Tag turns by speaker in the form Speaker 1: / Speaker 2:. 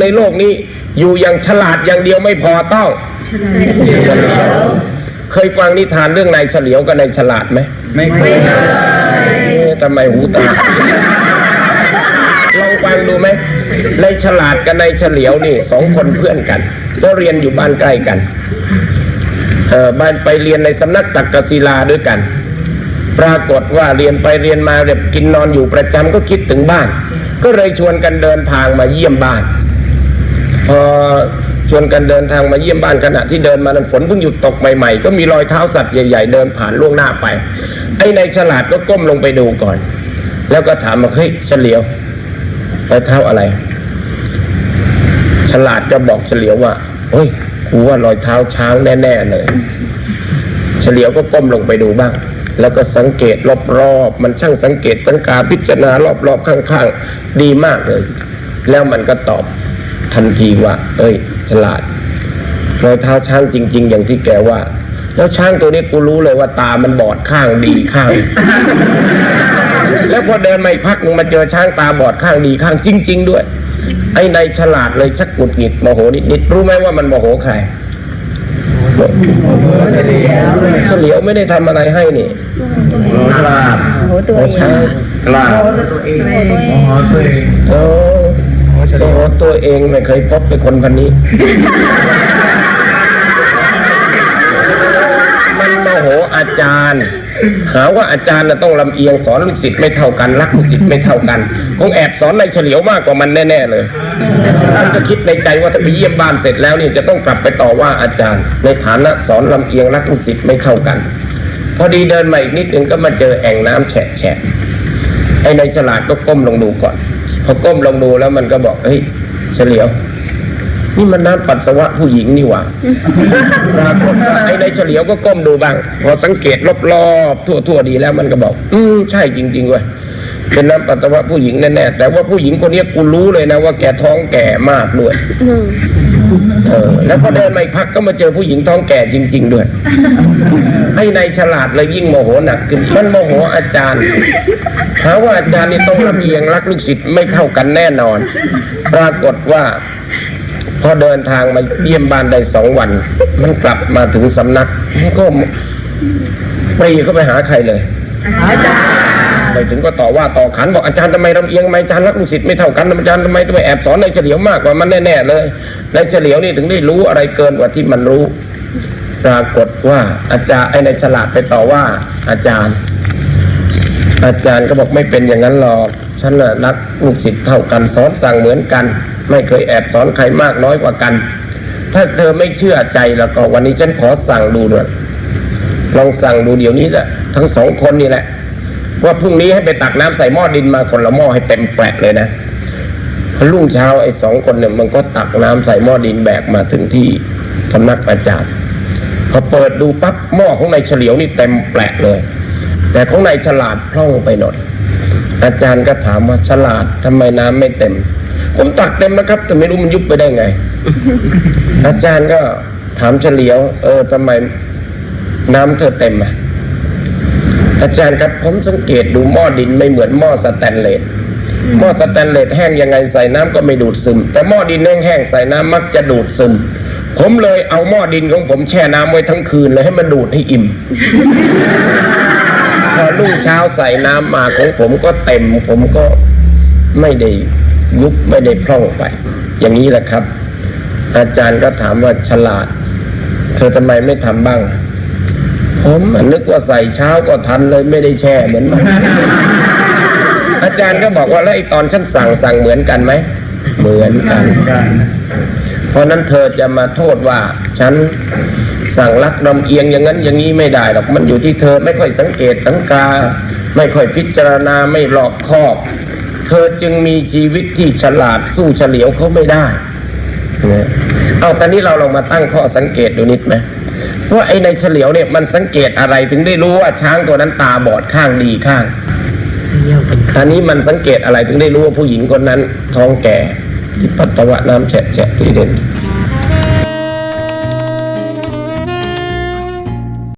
Speaker 1: ในโลกนี้อยู่อย่างฉลาดอย่างเดียวไม่พอต้อง เคยฟังนิทานเรื่องนายเฉลียวกับนายฉลาดไหม
Speaker 2: ไม่เคย
Speaker 1: เอ๊ะทำไมหูตาลองฟังดูไหมนายฉลาดกับนายเฉลียวนี่สองคนเพื่อนกัน ก็เรียนอยู่บ้านใกล้กันเออบ้านไปเรียนในสำนักตักกศิลาด้วยกัน ปรากฏว่าเรียนไปเรียนมาเรียบกินนอนอยู่ประจำก็คิดถึงบ้าน ก็เลยชวนกันเดินทางมาเยี่ยมบ้าน พอชวนกันเดินทางมาเยี่ยมบ้านขณะที่เดินมานั้นฝนเพิ่งหยุดตกใหม่ๆ ก็มีรอยเท้าสัตว์ใหญ่ ๆ เดินผ่านล่วงหน้าไป ไอ้ในฉลาดก็ก้มลงไปดูก่อน แล้วก็ถามว่าเฮ้ยเฉลียวรอยเท้าอะไร ฉลาดก็บอกเฉลียวว่าเฮ้ยกูว่ารอยเท้าช้างแน่ๆเลย เฉลียวก็ก้มลงไปดูบ้างแล้วก็สังเกตรอบๆ มันช่างสังเกตสังกาพิจารณารอบๆข้างๆ ดีมากเลย แล้วมันก็ตอบ ทันทีว่า เอ้ย ฉลาดรอยเท้าช้างจริง ๆ อย่างที่แกว่า แล้วช้างตัวนี้กูรู้เลยว่าตามันบอดข้างดีข้าง แล้วพอเดินมาอีกพักหนึงมาเจอช้างตาบอดข้างดีข้างจริง ๆ ด้วย ไอ้นายฉลาดเลยชักหงุดหงิดโมโหนิดๆรู้ไหมว่ามันโมโหใครเฉลียวไม่ได้ทำอะไรให้นี่
Speaker 2: โหฉลาด
Speaker 3: โหตัว
Speaker 1: โอ้
Speaker 3: เอง
Speaker 1: ช้าง
Speaker 2: ฉลาดโอ้ตัวเอง
Speaker 1: โอ้ โหตัวเองไม่เคยพบเป็นคนพันนี้ มันโมโหอาจารย์ หาว่าอาจารย์ต้องลำเอียงสอนลูกศิษย์ไม่เท่ากันรักลูกศิษย์ไม่เท่ากัน คงแอบสอนในเฉลียวมากกว่ามันแน่ ๆ เลยท่านก็คิดในใจว่าถ้าไปเยี่ยมบ้านเสร็จแล้วนี่จะต้องกลับไปต่อว่าอาจารย์ ในฐานะสอนลำเอียงรักลูกศิษย์ไม่เท่ากัน พอดีเดินมาอีกนิดนึงก็มาเจอแอ่งน้ำแฉะแฉะไอ้ในายฉลาดก็ก้มลงดูก่อน พอก้มลงดูแล้วมันก็บอกเฮ้ยเฉลียว นี่มันน้ำปัสสาวะผู้หญิงนี่หว่าปรากฏว่าไอ้ในเฉลียวก็ก้มดูบ้าง พอสังเกตรอบๆทั่วๆดีแล้วมันก็บอก อืมใช่จริงๆเว้ย เป็นน้ำปัสสาวะผู้หญิงแน่ๆแต่ว่าผู้หญิงคนนี้กูรู้เลยนะว่าแกท้องแก่มากด้วย
Speaker 3: อืม
Speaker 1: เออแล้วพอเดินมาอีกพักก็มาเจอผู้หญิงท้องแก่จริง ๆ ด้วย ให้ในายฉลาดเลยยิ่งโมโหหนักขึ้นมันโมโหอาจารย์หาว่าอาจารย์นี่ต้องลำเอียงรักลูกศิษย์ไม่เท่ากันแน่นอน ปรากฏว่าพอเดินทางมาเยี่ยมบ้านได้สองวัน มันกลับมาถึงสำนักมันก็ปรีเข้าไปหาใครเลย ไปถึงก็ต่อว่าต่อขันบอกอาจารย์ทำไมลำเอียงทำไมอาจารย์รักลูกศิษย์ไม่เท่ากันอาจารย์ทำไมทำไมแอบสอนในายเฉลียวมากกว่ามันแน่ๆเลยในายเฉลียวนี่ถึงได้รู้อะไรเกินกว่าที่มันรู้ ปรากฏว่าอาจารย์ไอ้ในายฉลาดไปต่อว่าอาจารย์ อาจารย์ก็บอกไม่เป็นอย่างนั้นหรอกฉันน่ะรักลูกศิษย์เท่ากันสอนสั่งเหมือนกัน ไม่เคยแอบสอนใครมากน้อยกว่ากัน ถ้าเธอไม่เชื่อใจแล้วก็วันนี้ฉันขอสั่งดูด้วยลองสั่งดูเดี๋ยวนี้แหละทั้งสองคนนี่แหละ ว่าพรุ่งนี้ให้ไปตักน้ำใส่หม้อดินมาคนละหม้อให้เต็มแปะเลยนะพรุ่งเช้าไอ้สองคนเนี่ยมันก็ตักน้ำใส่หม้อดินแบกมาถึงที่สำนักอาจารย์พอเปิดดูปั๊บหม้อของนายเฉลียวนี่เต็มแปะเลย แต่ของนายฉลาดพร่องไปหน่อยอาจารย์ก็ถามว่าฉลาดทำไมน้ำไม่เต็ม ผมตักเต็มนะครับ แต่ไม่รู้มันยุบไปได้ไง อาจารย์ก็ถามเฉลียว เออทำไมน้ำเธอเต็มอะ อาจารย์ครับผมสังเกตดูหม้อดินไม่เหมือนหม้อสแตนเลสหม้อสแตนเลสแห้งยังไงใส่น้ำก็ไม่ดูดซึม แต่หม้อดินแห้งๆใส่น้ำมักจะดูดซึม ผมเลยเอาหม้อดินของผมแช่น้ำไว้ทั้งคืนเลยให้มันดูดให้อิ่ม พอรุ่งเช้าใส่น้ำมาของผมก็เต็ม ผมก็ไม่ได้ยุบไม่ได้พร่องไป อย่างนี้แหละครับ อาจารย์ก็ถามว่าฉลาด เธอทำไมไม่ทำบ้าง ผมนึกว่าใส่เช้าก็ทันเลยไม่ได้แช่เหมือนมันอาจารย์ก็บอกว่าแล้วไอ้ตอนฉันสั่งสั่งเหมือนกันไหม เหมือนกัน เพราะนั้นเธอจะมาโทษว่า ฉันสั่งรักลำเอียงอย่างนั้นอย่างนี้ไม่ได้หรอกมันอยู่ที่เธอไม่ค่อยสังเกตสังกา ไม่ค่อยพิจารณาไม่รอบคอบเธอจึงมีชีวิตที่ฉลาดสู้เฉลียวเขาไม่ได้ เอาตอนนี้เราลองมาตั้งข้อสังเกตดูนิดไหม ว่าไอ้ในเฉลียวเนี่ยมันสังเกตอะไรถึงได้รู้ว่าช้างตัวนั้นตาบอดข้างดีข้างอันนี้มันสังเกตอะไรถึงได้รู้ว่าผู้หญิงคนนั้นท้องแก่ที่ปัสสาวะน้ำแฉะแฉะที่เด่น